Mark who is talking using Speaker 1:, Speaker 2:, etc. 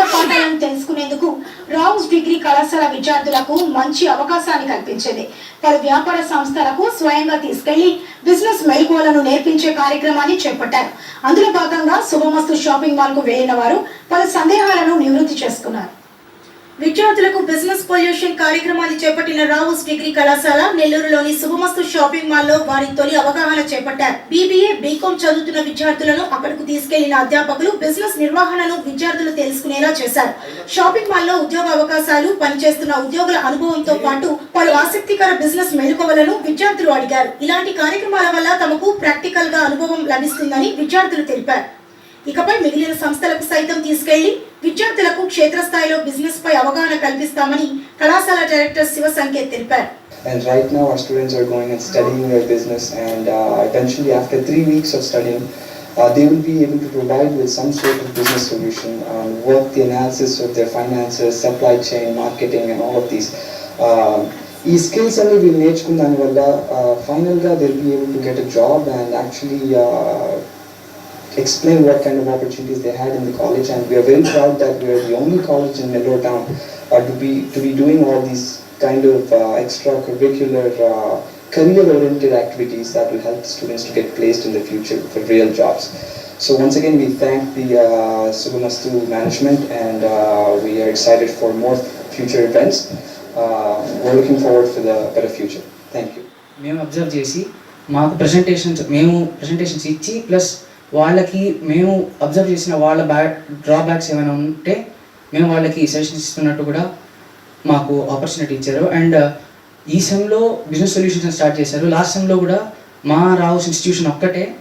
Speaker 1: నేర్చుకున్న పాఠాలను తెలుసుకునేందుకు రావుస్ డిగ్రీ కళాశాల విద్యార్థులకు మంచి అవకాశాన్ని కల్పించింది. పలు వ్యాపార సంస్థలకు స్వయంగా తీసుకెళ్ళి బిజినెస్ మెలకువలను నేర్పించే కార్యక్రమాన్ని చేపట్టారు. అందులో భాగంగా శుభమస్తు షాపింగ్ మాల్కు వెళ్ళిన వారు పలు సందేహాలను నివృత్తి చేసుకున్నారు. విద్యార్థులకు బిజినెస్ పొల్యూషన్ కార్యక్రమాన్ని చేపట్టిన రావుస్ డిగ్రీ కళాశాల నెల్లూరులోని శుభమస్తు షాపింగ్ మాల్లో వారి తొలి అవగాహన చేపట్టారు. బీబీఏ బీకాం చదువుతున్న విద్యార్థులను అక్కడకు తీసుకెళ్ళిన అధ్యాపకులు బిజినెస్ నిర్వహణను విద్యార్థులు తెలుసుకునేలా చేశారు. షాపింగ్ మాల్లో ఉద్యోగ అవకాశాలు పనిచేస్తున్న ఉద్యోగుల అనుభవంతో పాటు పలు ఆసక్తికర బిజినెస్ మెలకువలను విద్యార్థులు అడిగారు. ఇలాంటి కార్యక్రమాల వల్ల తమకు ప్రాక్టికల్గా అనుభవం లభిస్తుందని విద్యార్థులు తెలిపారు. ఇకపై మిగిలిన సంస్థలకు సైతం తీసుకెళ్ళి విద్యార్థులకు క్షేత్రస్థాయిలో బిజినెస్ పై అవగాహన కల్పిస్తామని కళాశాల డైరెక్టర్ శివ సంకేత్ తెలిపారు
Speaker 2: And right now, our students are going and studying their business, and uh, eventually, after three weeks of studying, uh, they will be able to provide with some sort of business solution, um, work the analysis of their finances, supply chain, marketing, and all of these. Um, ఈ skills అన్ని వీళ్ళు నేర్చుకున్న దానివల్ల ఫైనల్గా they'll be able to get a job and actually explain what kind of opportunities they had in the college and we are very proud that we are the only college in Nellore town uh, to be to be doing all these kind of uh, extracurricular uh, career oriented activities that will help the students to get placed in the future for real jobs. So once again we thank the uh, Subhamastu management and uh, we are excited for more future events. Uh, we're looking forward for the better future. Thank you.
Speaker 3: మేము observe చేసి మాకు presentations మేము presentations ఇచ్చి plus వాళ్ళకి మేము observe చేసిన వాళ్ళ back drawbacks ఏమైనా ఉంటే మేము వాళ్ళకి సజెషన్స్ ఇస్తున్నట్టు కూడా మాకు ఆపర్చునిటీ ఇచ్చారు. అండ్ uh, ఈ సెమ్లో బిజినెస్ సొల్యూషన్స్ స్టార్ట్ చేశారు. లాస్ట్ సెమ్లో కూడా మా రావుస్ ఇన్స్టిట్యూషన్ ఒక్కటే.